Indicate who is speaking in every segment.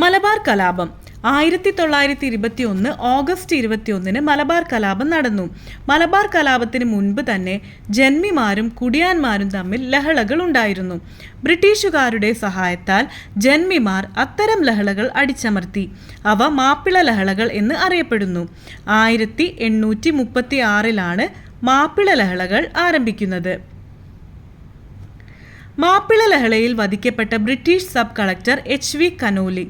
Speaker 1: മലബാർ കലാപം. ആയിരത്തി തൊള്ളായിരത്തി ഇരുപത്തി ഒന്ന് ഓഗസ്റ്റ് ഇരുപത്തിയൊന്നിന് മലബാർ കലാപം നടന്നു. മലബാർ കലാപത്തിന് മുൻപ് തന്നെ ജന്മിമാരും കുടിയാന്മാരും തമ്മിൽ ലഹളകൾ ഉണ്ടായിരുന്നു. ബ്രിട്ടീഷുകാരുടെ സഹായത്താൽ ജന്മിമാർ അത്തരം ലഹളകൾ അടിച്ചമർത്തി. അവ മാപ്പിള ലഹളകൾ എന്ന് അറിയപ്പെടുന്നു. ആയിരത്തി എണ്ണൂറ്റി മുപ്പത്തി ആറിലാണ് മാപ്പിള ലഹളകൾ ആരംഭിക്കുന്നത്. മാപ്പിള ലഹളയിൽ വധിക്കപ്പെട്ട British sub collector H V Conolly.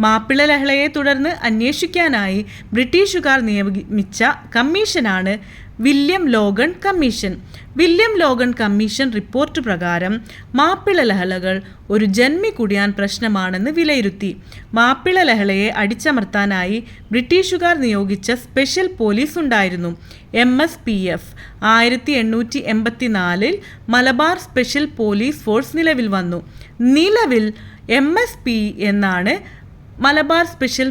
Speaker 1: Mappila ലഹളയെ തുടർന്ന് അന്വേഷിക്കാനായി ബ്രിട്ടീഷുകാർ നിയമിച്ച കമ്മീഷനാണ് William Logan commission. William Logan commission report പ്രകാരം മാപ്പിള ലഹളകൾ ഒരു ജന്മി കുടിയാൻ പ്രശ്നമാണെന്ന് വിലയിരുത്തി. മാപ്പിള ലഹളയെ അടിച്ചമർത്താനായി ബ്രിട്ടീഷുകാർ നിയോഗിച്ച സ്പെഷ്യൽ പോലീസ് ഉണ്ടായിരുന്നു. എം എസ് പി എഫ് ആയിരത്തി എണ്ണൂറ്റി എൺപത്തിനാലിൽ മലബാർ സ്പെഷ്യൽ പോലീസ് ഫോഴ്സ് നിലവിൽ വന്നു. നിലവിൽ എം എസ് പി എന്നാണ് മലബാർ സ്പെഷ്യൽ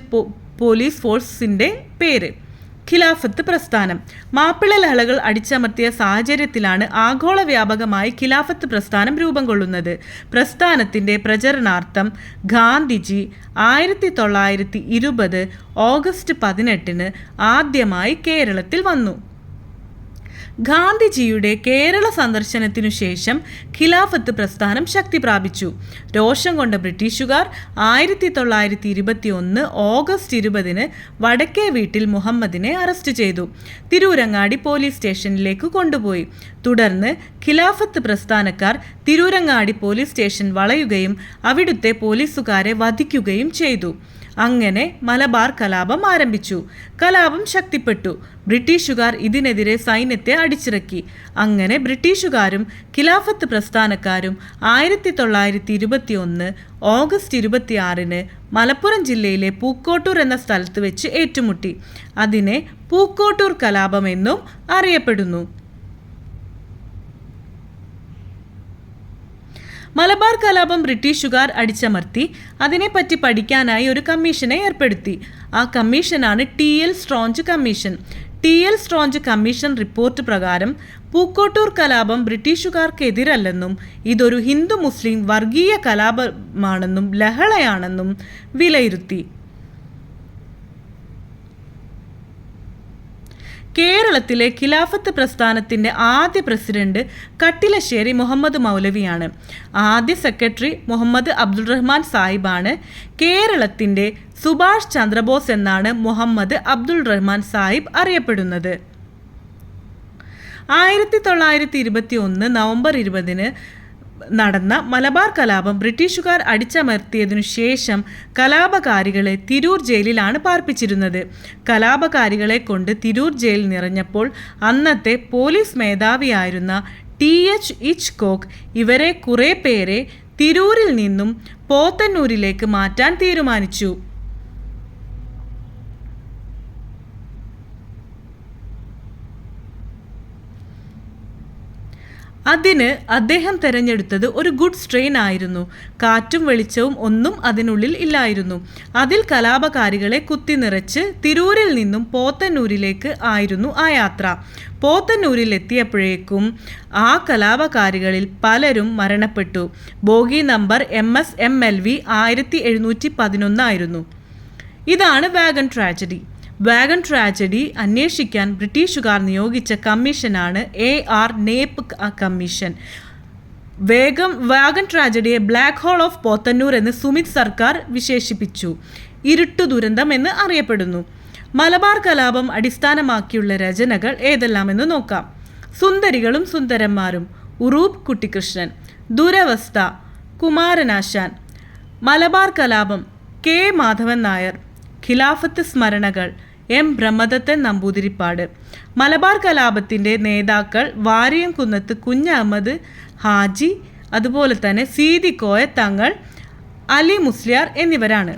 Speaker 1: പോലീസ് ഫോഴ്സിന്റെ പേര്. ഖിലാഫത്ത് പ്രസ്ഥാനം. മാപ്പിള ലഹളകൾ അടിച്ചമർത്തിയ സാഹചര്യത്തിലാണ് ആഗോള വ്യാപകമായി ഖിലാഫത്ത് പ്രസ്ഥാനം രൂപം കൊള്ളുന്നത്. പ്രസ്ഥാനത്തിന്റെ പ്രചരണാർത്ഥം ഗാന്ധിജി ആയിരത്തി തൊള്ളായിരത്തി ഇരുപത് ഓഗസ്റ്റ് പതിനെട്ടിന് ആദ്യമായി കേരളത്തിൽ വന്നു. ഗാന്ധിജിയുടെ കേരള സന്ദർശനത്തിനു ശേഷം ഖിലാഫത്ത് പ്രസ്ഥാനം ശക്തി പ്രാപിച്ചു. രോഷം കൊണ്ട ബ്രിട്ടീഷുകാർ ആയിരത്തി തൊള്ളായിരത്തി ഇരുപത്തി ഒന്ന് ഓഗസ്റ്റ് ഇരുപതിന് വടക്കേ വീട്ടിൽ മുഹമ്മദിനെ അറസ്റ്റ് ചെയ്തു. തിരൂരങ്ങാടി പോലീസ് സ്റ്റേഷനിലേക്ക് കൊണ്ടുപോയി. തുടർന്ന് ഖിലാഫത്ത് പ്രസ്ഥാനക്കാർ തിരൂരങ്ങാടി പോലീസ് സ്റ്റേഷൻ വളയുകയും അവിടുത്തെ പോലീസുകാരെ വധിക്കുകയും ചെയ്തു. അങ്ങനെ മലബാർ കലാപം ആരംഭിച്ചു. കലാപം ശക്തിപ്പെട്ടു. ബ്രിട്ടീഷുകാർ ഇതിനെതിരെ സൈന്യത്തെ അടിച്ചിറക്കി. അങ്ങനെ ബ്രിട്ടീഷുകാരും ഖിലാഫത്ത് പ്രസ്ഥാനക്കാരും ആയിരത്തി തൊള്ളായിരത്തി ഇരുപത്തി ഒന്ന് ഓഗസ്റ്റ് ഇരുപത്തിയാറിന് മലപ്പുറം ജില്ലയിലെ പൂക്കോട്ടൂർ എന്ന സ്ഥലത്ത് വെച്ച് ഏറ്റുമുട്ടി. അതിനെ പൂക്കോട്ടൂർ കലാപം എന്നും അറിയപ്പെടുന്നു. മലബാർ കലാപം ബ്രിട്ടീഷുകാർ അടിച്ചമർത്തി. അതിനെപ്പറ്റി പഠിക്കാനായി ഒരു കമ്മീഷനെ ഏർപ്പെടുത്തി. ആ കമ്മീഷനാണ് T L Strange commission. T L Strange commission report പ്രകാരം പൂക്കോട്ടൂർ കലാപം ബ്രിട്ടീഷുകാർക്കെതിരല്ലെന്നും ഇതൊരു ഹിന്ദു മുസ്ലിം വർഗീയ കലാപമാണെന്നും ലഹളയാണെന്നും വിലയിരുത്തി. കേരളത്തിലെ ഖിലാഫത്ത് പ്രസ്ഥാനത്തിന്റെ ആദ്യ പ്രസിഡന്റ് കട്ടിലശ്ശേരി മുഹമ്മദ് മൗലവിയാണ്. ആദ്യ സെക്രട്ടറി മുഹമ്മദ് അബ്ദുൾ റഹ്മാൻ സാഹിബാണ്. കേരളത്തിന്റെ സുഭാഷ് ചന്ദ്രബോസ് എന്നാണ് മുഹമ്മദ് അബ്ദുൾ റഹ്മാൻ സാഹിബ് അറിയപ്പെടുന്നത്. ആയിരത്തി തൊള്ളായിരത്തി ഇരുപത്തി ഒന്ന് നവംബർ ഇരുപതിന് നടന്ന മലബാർ കലാപം ബ്രിട്ടീഷുകാർ അടിച്ചമർത്തിയതിനു ശേഷം കലാപകാരികളെ തിരൂർ ജയിലിലാണ് പാർപ്പിച്ചിരുന്നത്. കലാപകാരികളെ കൊണ്ട് തിരൂർ ജയിൽ നിറഞ്ഞപ്പോൾ അന്നത്തെ പോലീസ് മേധാവിയായിരുന്ന ടി എച്ച് ഇച്ച് കോക്ക് ഇവരെ കുറേ പേരെ തിരൂരിൽ നിന്നും പോത്തന്നൂരിലേക്ക് മാറ്റാൻ തീരുമാനിച്ചു. അതിന് അദ്ദേഹം തിരഞ്ഞെടുത്തത് ഒരു ഗുഡ് സ്ട്രെയിൻ ആയിരുന്നു. കാറ്റും വെളിച്ചവും ഒന്നും അതിനുള്ളിൽ ഇല്ലായിരുന്നു. അതിൽ കലാപകാരികളെ കുത്തി നിറച്ച് തിരൂരിൽ നിന്നും പോത്തന്നൂരിലേക്ക് ആയിരുന്നു ആ യാത്ര. പോത്തന്നൂരിൽ എത്തിയപ്പോഴേക്കും ആ കലാപകാരികളിൽ പലരും മരണപ്പെട്ടു. Bogie number M S M L V ആയിരത്തി എഴുന്നൂറ്റി പതിനൊന്നായിരുന്നു. ഇതാണ് വാഗൺ ട്രാജഡി. വാഗൺ ട്രാജഡി അന്വേഷിക്കാൻ ബ്രിട്ടീഷുകാർ നിയോഗിച്ച കമ്മീഷനാണ് എ ആർ നേപ്പ് കമ്മീഷൻ. വേഗം വാഗൺ ട്രാജഡിയെ ബ്ലാക്ക് ഹോൾ ഓഫ് പോത്തന്നൂർ എന്ന് സുമിത് സർക്കാർ വിശേഷിപ്പിച്ചു. ഇരുട്ടു ദുരന്തം എന്ന് അറിയപ്പെടുന്നു. മലബാർ കലാപം അടിസ്ഥാനമാക്കിയുള്ള രചനകൾ ഏതെല്ലാമെന്ന് നോക്കാം. സുന്ദരികളും സുന്ദരന്മാരും. ഉറൂബ് കുട്ടിക്കൃഷ്ണൻ ദുരവസ്ഥ. കുമാരനാശാൻ. മലബാർ കലാപം. കെ മാധവൻ നായർ. ഖിലാഫത്ത് സ്മരണകൾ. എം ബ്രഹ്മദത്തൻ നമ്പൂതിരിപ്പാട്. മലബാർ കലാപത്തിന്റെ നേതാക്കൾ വാരിയംകുന്നത്ത് കുഞ്ഞഹമ്മദ് ഹാജി അതുപോലെ തന്നെ സീതി കോയ തങ്ങൾ അലി മുസ്ലിയാർ എന്നിവരാണ്.